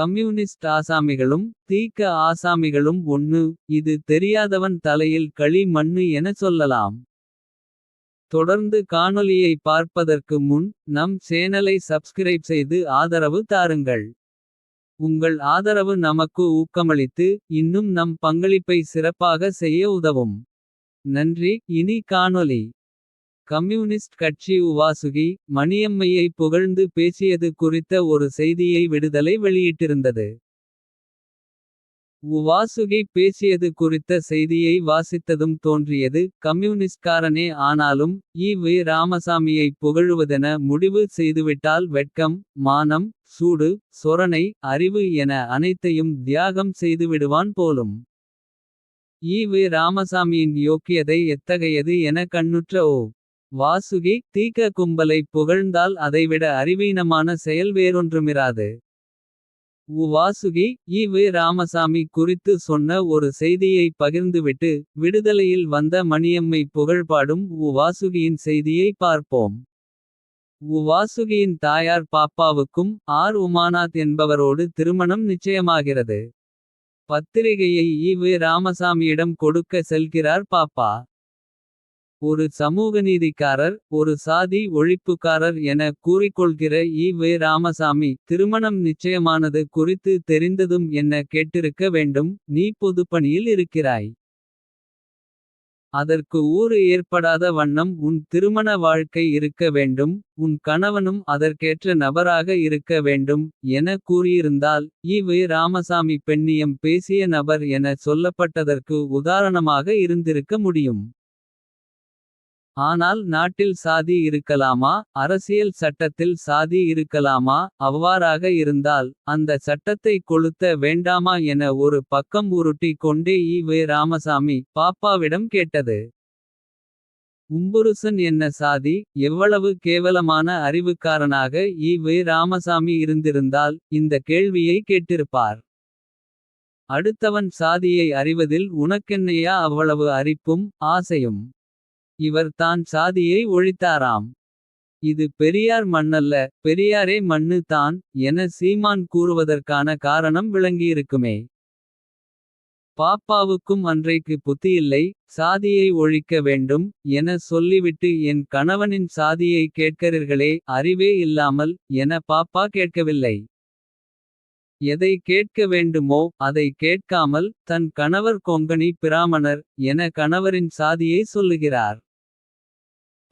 Communist ஆசாமிகளும் தீக்க ஆசாமிகளும் ஒன்னு. இது தெரியாதவன் தலையில் களி மண்ணு என சொல்லலாம். தொடர்ந்து காணொலியை பார்ப்பதற்கு முன் நம் சேனலை சப்ஸ்கிரைப் செய்து ஆதரவு தாருங்கள். உங்கள் ஆதரவு நமக்கு ஊக்கமளித்து இன்னும் நம் பங்களிப்பை சிறப்பாக செய்ய உதவும். நன்றி இனி காணொலி கம்யூனிஸ்ட் கட்சி உவாசுகி மணியம்மையை புகழ்ந்து பேசியது குறித்த ஒரு செய்தியை விடுதலை வெளியிட்டிருந்தது. உவாசுகி பேசியது குறித்த செய்தியை வாசித்ததும் தோன்றியது. கம்யூனிஸ்ட்காரனே ஆனாலும் ஈ வி ராமசாமியை புகழுவதென முடிவு செய்துவிட்டால் வெட்கம். மானம் சூடு சொரணை அறிவு என அனைத்தையும் தியாகம் செய்துவிடுவான் போலும். ஈ வி ராமசாமியின் யோக்கியதை எத்தகையது என கண்ணுற்ற ஓ. வாசுகி தீக்க கும்பலை புகழ்ந்தால் அதைவிட அறிவீனமான செயல் வேறொன்றுமிராது. உ வாசுகி ஈ வே ராமசாமி குறித்து சொன்ன ஒரு செய்தியை பகிர்ந்துவிட்டு. விடுதலையில் வந்த மணியம்மை புகழ்பாடும் உ வாசுகியின் செய்தியை பார்ப்போம். உ வாசுகியின் தாயார் பாப்பாவுக்கும் ஆர் உமானாத் என்பவரோடு திருமணம் நிச்சயமாகிறது. பத்திரிகையை ஈ வே ராமசாமியிடம் கொடுக்க செல்கிறார் பாப்பா. ஒரு சமூகநீதிக்காரர் ஒரு சாதி ஒழிப்புக்காரர் என கூறிக்கொள்கிற ஈ வே ராமசாமி. திருமணம் நிச்சயமானது குறித்து தெரிந்ததும் என்ன கேட்டிருக்க வேண்டும். நீ பொதுப்பணியில் இருக்கிறாய். அதற்கு ஊறு ஏற்படாத வண்ணம் உன் திருமண வாழ்க்கை இருக்க வேண்டும். உன் கணவனும் அதற்கேற்ற நபராக இருக்க வேண்டும். என கூறியிருந்தால் ஈ வே ராமசாமி பெண்ணியம் பேசிய நபர் என சொல்லப்பட்டதற்கு உதாரணமாக இருந்திருக்க முடியும். ஆனால் நாட்டில் சாதி இருக்கலாமா அரசியல் சட்டத்தில் சாதி இருக்கலாமா. அவ்வாறாக இருந்தால் அந்த சட்டத்தை கொளுத்த வேண்டாமா என ஒரு பக்கம் உருட்டி கொண்டே ஈ வே ராமசாமி. பாப்பாவிடம் கேட்டது. உம்புருசன் என்ன சாதி எவ்வளவு கேவலமான அறிவுக்காரனாக ஈ வே ராமசாமி இருந்திருந்தால். இந்த கேள்வியை கேட்டிருப்பார். அடுத்தவன் சாதியை அறிவதில் உனக்கென்னையா அவ்வளவு அரிப்பும் ஆசையும். இவர் தான் சாதியை ஒழித்தாராம். இது பெரியார் மண்ணல்ல பெரியாரே மண்ணு தான் என சீமான் கூறுவதற்கான காரணம் விளங்கியிருக்குமே. பாப்பாவுக்கும் அன்றைக்கு புத்தியில்லை சாதியை ஒழிக்க வேண்டும். என சொல்லிவிட்டு என் கணவனின் சாதியை கேட்கிறீர்களே அறிவே இல்லாமல் என பாப்பா கேட்கவில்லை. எதை கேட்க வேண்டுமோ அதை கேட்காமல் தன் கணவர் கொங்கணி பிராமணர். என கணவரின் சாதியை சொல்லுகிறார்.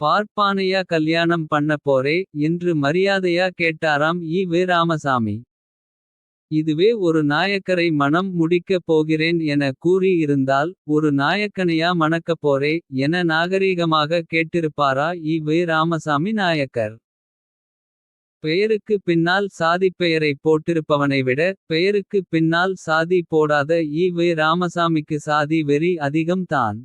பார்ப்பானையா கல்யாணம் பண்ண போரே என்று மரியாதையா கேட்டாராம் ஈ வே ராமசாமி. இதுவே ஒரு நாயக்கரை மணம் முடிக்கப் போகிறேன் என கூறி இருந்தால். ஒரு நாயக்கனையா மணக்கப் போரே என நாகரீகமாக கேட்டிருப்பாரா ஈ வே ராமசாமி நாயக்கர். பெயருக்கு பின்னால் சாதிப்பெயரை போட்டிருப்பவனை விட. பெயருக்கு பின்னால் சாதி போடாத ஈ வே ராமசாமிக்கு சாதி வெறி அதிகம் தான்.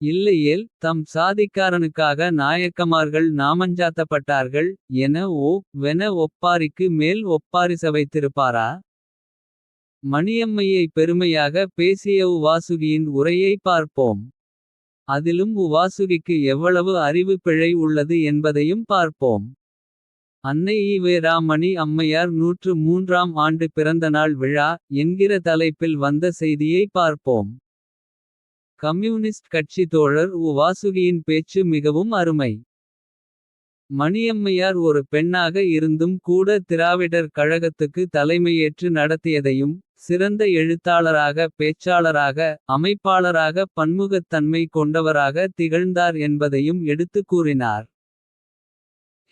இல்லையேல் தம் சாதிக்காரனுக்காக நாயக்கமார்கள் நாமஞ்சாத்தப்பட்டார்கள். என ஓ வென ஒப்பாரிக்கு மேல் ஒப்பாரிச வைத்திருப்பாரா. மணியம்மையை பெருமையாக பேசிய உ வாசுகியின் உரையை பார்ப்போம். அதிலும் உ வாசுகிக்கு எவ்வளவு அறிவு பிழை உள்ளது என்பதையும் பார்ப்போம். அன்னை ஈவேராமணி வே அம்மையார் நூற்று மூன்றாம் ஆண்டு பிறந்தநாள் விழா. என்கிற தலைப்பில் வந்த செய்தியை பார்ப்போம். கம்யூனிஸ்ட் கட்சி தோழர் உ வாசுகியின் பேச்சு மிகவும் அருமை. மணியம்மையார் ஒரு பெண்ணாக இருந்தும் கூட திராவிடர் கழகத்துக்கு தலைமையேற்று நடத்தியதையும். சிறந்த எழுத்தாளராக பேச்சாளராக அமைப்பாளராக பன்முகத்தன்மை கொண்டவராக திகழ்ந்தார் என்பதையும் எடுத்து கூறினார்.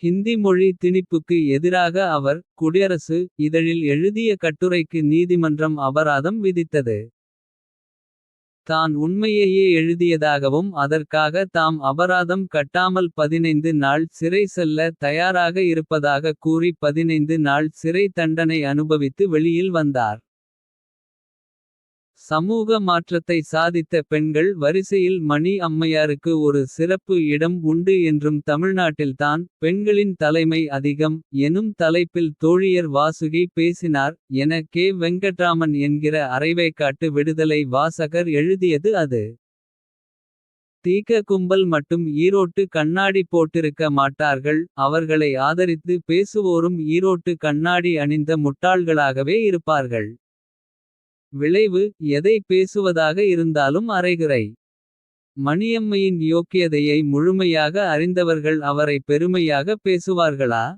ஹிந்தி மொழி திணிப்புக்கு எதிராக அவர் குடியரசு இதழில் எழுதிய கட்டுரைக்கு நீதிமன்றம் அபராதம் விதித்தது. தான் உண்மையையே எழுதியதாகவும் அதற்காக தாம் அபராதம் கட்டாமல் 15 நாள் சிறை செல்ல தயாராக இருப்பதாக கூறி 15 நாள் சிறை தண்டனை அனுபவித்து வெளியில் வந்தார். சமூக மாற்றத்தை சாதித்த பெண்கள் வரிசையில் மணி அம்மையாருக்கு ஒரு சிறப்பு இடம் உண்டு என்றும் தமிழ்நாட்டில்தான் பெண்களின் தலைமை அதிகம் எனும் தலைப்பில் தோழியர் வாசுகி பேசினார் என கே வெங்கட்ராமன் என்கிற அரைவேக்காட்டு விடுதலை வாசகர் எழுதியது அது. தீக்க கும்பல் மட்டும் ஈரோட்டு கண்ணாடி போட்டிருக்க மாட்டார்கள் அவர்களை ஆதரித்து பேசுவோரும் ஈரோட்டு கண்ணாடி அணிந்த முட்டாள்களாகவே இருப்பார்கள். விளைவு எதை பேசுவதாக இருந்தாலும் அரைகுறை. மணியம்மையின் யோக்கியதையை முழுமையாக அறிந்தவர்கள் அவரை பெருமையாக பேசுவார்களா.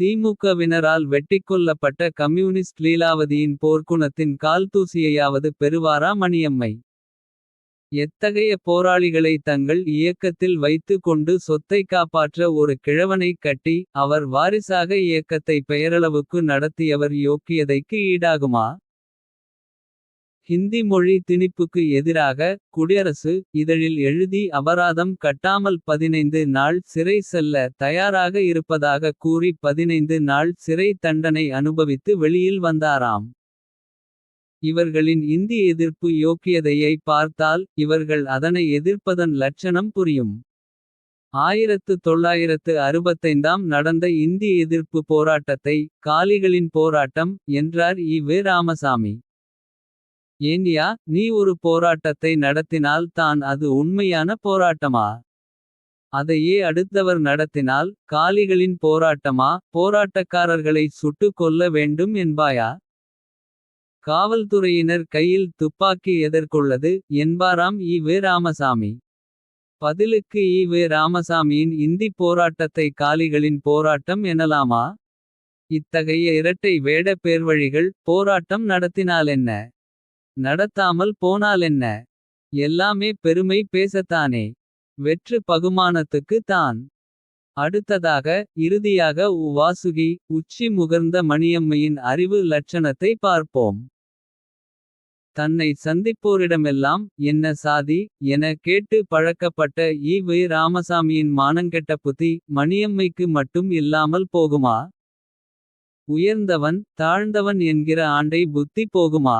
திமுகவினரால் வெட்டிக்கொள்ளப்பட்ட கம்யூனிஸ்ட் லீலாவதியின் போர்க்குணத்தின் கால்தூசியையாவது பெறுவாரா மணியம்மை. எத்தகைய போராளிகளை தங்கள் இயக்கத்தில் வைத்து கொண்டு சொத்தை காப்பாற்ற ஒரு கிழவனைக் கட்டி. அவர் வாரிசாக இயக்கத்தை பெயரளவுக்கு நடத்தியவர் யோக்கியதைக்கு ஈடாகுமா. ஹிந்தி மொழி திணிப்புக்கு எதிராக குடியரசு இதழில் எழுதி அபராதம் கட்டாமல் 15 நாள் சிறை செல்ல தயாராக இருப்பதாக கூறி 15 நாள் சிறை தண்டனை அனுபவித்து வெளியில் வந்தாராம். இவர்களின் இந்தி எதிர்ப்பு யோக்கியதையை பார்த்தால் இவர்கள் அதனை எதிர்ப்பதன் லட்சணம் புரியும். 1965ஆம் நடந்த இந்தி எதிர்ப்பு போராட்டத்தை காலிகளின் போராட்டம் என்றார் இ வே. ராமசாமி. ஏன்யா நீ ஒரு போராட்டத்தை நடத்தினால் தான் அது உண்மையான போராட்டமா. அதையே அடுத்தவர் நடத்தினால் காலிகளின் போராட்டமா. போராட்டக்காரர்களை சுட்டுக் கொல்ல வேண்டும் என்பாயா. காவல்துறையினர் கையில் துப்பாக்கி எதற்குள்ளது என்பாராம் ஈ. வே. ராமசாமி. பதிலுக்கு ஈ. வே. ராமசாமியின் இந்திப் போராட்டத்தை காலிகளின் போராட்டம் எனலாமா. இத்தகைய இரட்டை வேட பேர்வழிகள் போராட்டம் நடத்தினாலென்ன. நடத்தாமல் போனாலென்ன. எல்லாமே பெருமை பேசத்தானே. வெற்று பகுமானத்துக்கு தான். அடுத்ததாக இறுதியாக உ. வாசுகி உச்சி முகர்ந்த மணியம்மையின் அறிவு லட்சணத்தை பார்ப்போம். தன்னை சந்திப்போரிடமெல்லாம் என்ன சாதி. என கேட்டு பழக்கப்பட்ட ஈ. வை ராமசாமியின் மானங்கெட்ட புத்தி. மணியம்மைக்கு மட்டும் இல்லாமல் போகுமா. உயர்ந்தவன் தாழ்ந்தவன் என்கிற ஆண்டை புத்தி போகுமா.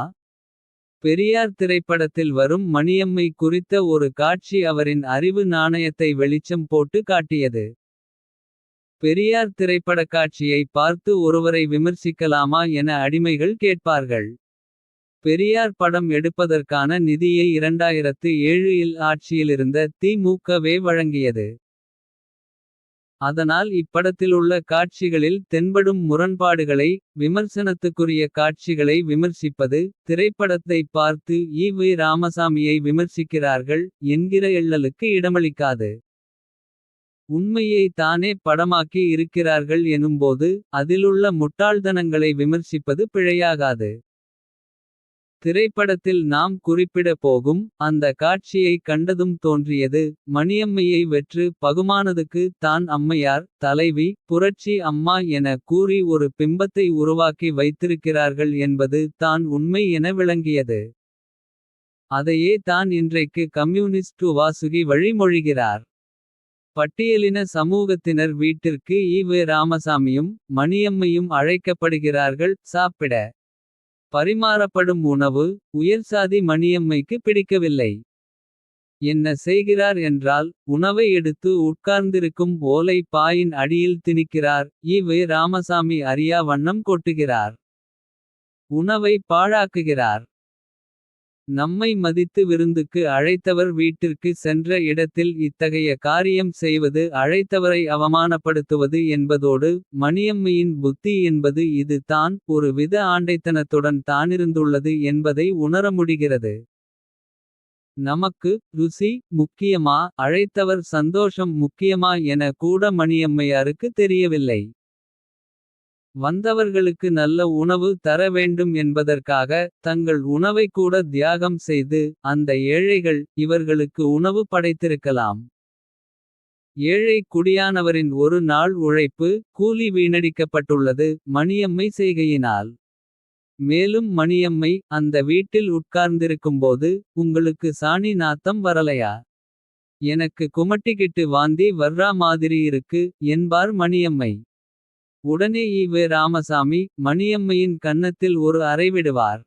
பெரியார் திரைப்படத்தில் வரும் மணியம்மை குறித்த ஒரு காட்சி அவரின் அறிவு நாணயத்தை வெளிச்சம் போட்டு காட்டியது. பெரியார் திரைப்படக் காட்சியை பார்த்து ஒருவரை விமர்சிக்கலாமா என அடிமைகள் கேட்பார்கள். பெரியார் படம் எடுப்பதற்கான நிதியை 2007 இல் ஆட்சியிலிருந்த திமுகவே வழங்கியது. அதனால் இப்படத்திலுள்ள காட்சிகளில் தென்படும் முரண்பாடுகளை. விமர்சனத்துக்குரிய காட்சிகளை விமர்சிப்பது. திரைப்படத்தை பார்த்து ஈ. வி ராமசாமியை விமர்சிக்கிறார்கள். என்கிற எள்ளலுக்கு இடமளிக்காது. உண்மையை தானே படமாக்கி இருக்கிறார்கள் எனும்போது. அதிலுள்ள முட்டாள்தனங்களை விமர்சிப்பது பிழையாகாது. திரைப்படத்தில் நாம் குறிப்பிட போகும். அந்த காட்சியை கண்டதும் தோன்றியது. மணியம்மையை வெற்று பகுமானதுக்கு தான் அம்மையார். தலைவி புரட்சி அம்மா என கூறி ஒரு பிம்பத்தை உருவாக்கி வைத்திருக்கிறார்கள் என்பது தான் உண்மை என விளங்கியது. அதையே தான் இன்றைக்கு கம்யூனிஸ்ட் வாசுகி வழிமொழிகிறார். பட்டியலின சமூகத்தினர் வீட்டிற்கு ஈ. வே. ராமசாமியும். மணியம்மையும் அழைக்கப்படுகிறார்கள் சாப்பிட. பரிமாறப்படும் உணவு உயர்சாதி மணியம்மைக்கு பிடிக்கவில்லை. என்ன செய்கிறார் என்றால் உணவை எடுத்து உட்கார்ந்திருக்கும் ஓலை பாயின் அடியில் திணிக்கிறார். ஈ. ராமசாமி அறியா வண்ணம் கொட்டுகிறார். உணவை பாழாக்குகிறார். நம்மை மதித்து விருந்துக்கு அழைத்தவர் வீட்டிற்கு சென்ற இடத்தில் இத்தகைய காரியம் செய்வது அழைத்தவரை அவமானப்படுத்துவது என்பதோடு. மணியம்மையின் புத்தி என்பது இது தான் ஒரு வித ஆண்டைத்தனத்துடன் தானிருந்துள்ளது என்பதை உணர முடிகிறது. நமக்கு ருசி முக்கியமா அழைத்தவர் சந்தோஷம் முக்கியமா என கூட மணியம்மையாருக்கு தெரியவில்லை. வந்தவர்களுக்கு நல்ல உணவு தர வேண்டும் என்பதற்காக. தங்கள் உணவை கூட தியாகம் செய்து அந்த ஏழைகள். இவர்களுக்கு உணவு படைத்திருக்கலாம். ஏழை குடியானவரின் ஒரு நாள் உழைப்பு. கூலி வீணடிக்கப்பட்டுள்ளது மணியம்மை செய்கையினால். மேலும் மணியம்மை அந்த வீட்டில் உட்கார்ந்திருக்கும்போது. உங்களுக்கு சாணி நாத்தம் வரலையா. எனக்கு குமட்டிக்கிட்டு வாந்தி வர்றா மாதிரி இருக்கு என்பார் மணியம்மை. உடனே ஈ. வே. ராமசாமி மணியம்மையின் கன்னத்தில் ஒரு அறைவிடுவார்.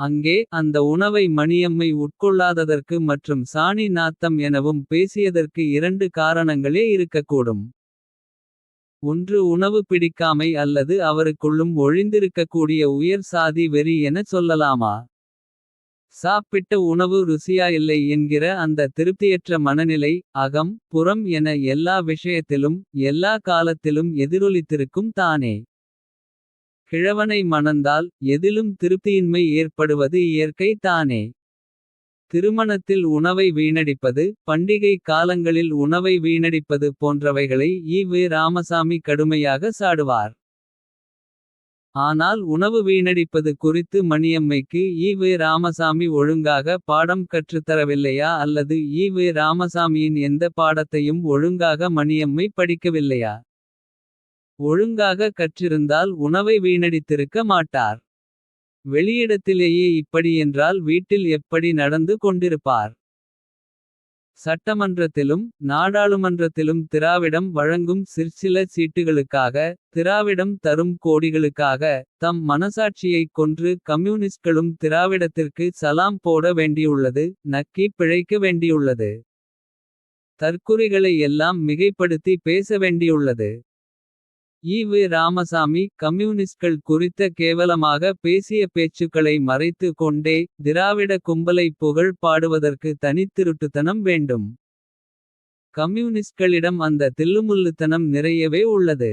அங்கே அந்த உணவை மணியம்மை உட்கொள்ளாததற்கு மற்றும் சாணி நாத்தம் எனவும் பேசியதற்கு இரண்டு காரணங்களே இருக்கக்கூடும். ஒன்று உணவு பிடிக்காமை அல்லது அவருக்குள்ளும் ஒழிந்திருக்கக்கூடிய உயர் சாதி வெறி என சொல்லலாமா. சாப்பிட்ட உணவு ருசியா இல்லை என்கிற அந்த திருப்தியற்ற மனநிலை. அகம் புறம் என எல்லா விஷயத்திலும். எல்லா காலத்திலும் எதிரொலித்திருக்கும் தானே. கிழவனை மணந்தால் எதிலும் திருப்தியின்மை ஏற்படுவது இயற்கை தானே. திருமணத்தில் உணவை வீணடிப்பது. பண்டிகை காலங்களில் உணவை வீணடிப்பது போன்றவைகளை. ஈ. வே ராமசாமி கடுமையாக சாடுவார். ஆனால் உணவு வீணடிப்பது குறித்து மணியம்மைக்கு. ஈ. வே ராமசாமி ஒழுங்காக பாடம் கற்றுத்தரவில்லையா. அல்லது ஈ. வே ராமசாமியின் எந்த பாடத்தையும். ஒழுங்காக மணியம்மை படிக்கவில்லையா. ஒழுங்காக கற்றிருந்தால் உணவை வீணடித்திருக்க மாட்டார். வெளியிடத்திலேயே இப்படியென்றால் வீட்டில் எப்படி நடந்து கொண்டிருப்பார். சட்டமன்றத்திலும் நாடாளுமன்றத்திலும் திராவிடம் வழங்கும் சிற்சில சீட்டுகளுக்காக. திராவிடம் தரும் கோடிகளுக்காக. தம் மனசாட்சியைக் கொன்று கம்யூனிஸ்ட்களும் திராவிடத்திற்கு. சலாம் போட வேண்டியுள்ளது நக்கி பிழைக்க வேண்டியுள்ளது. தற்குறிகளை எல்லாம் மிகைப்படுத்தி பேச வேண்டியுள்ளது. ஈ. ராமசாமி கம்யூனிஸ்ட்கள் குறித்த கேவலமாக பேசிய பேச்சுக்களை மறைத்து கொண்டே. திராவிட கும்பலை புகழ் பாடுவதற்கு தனித்திருட்டுத்தனம் வேண்டும். கம்யூனிஸ்ட்களிடம் அந்த தில்லுமுல்லுத்தனம் நிறையவே உள்ளது.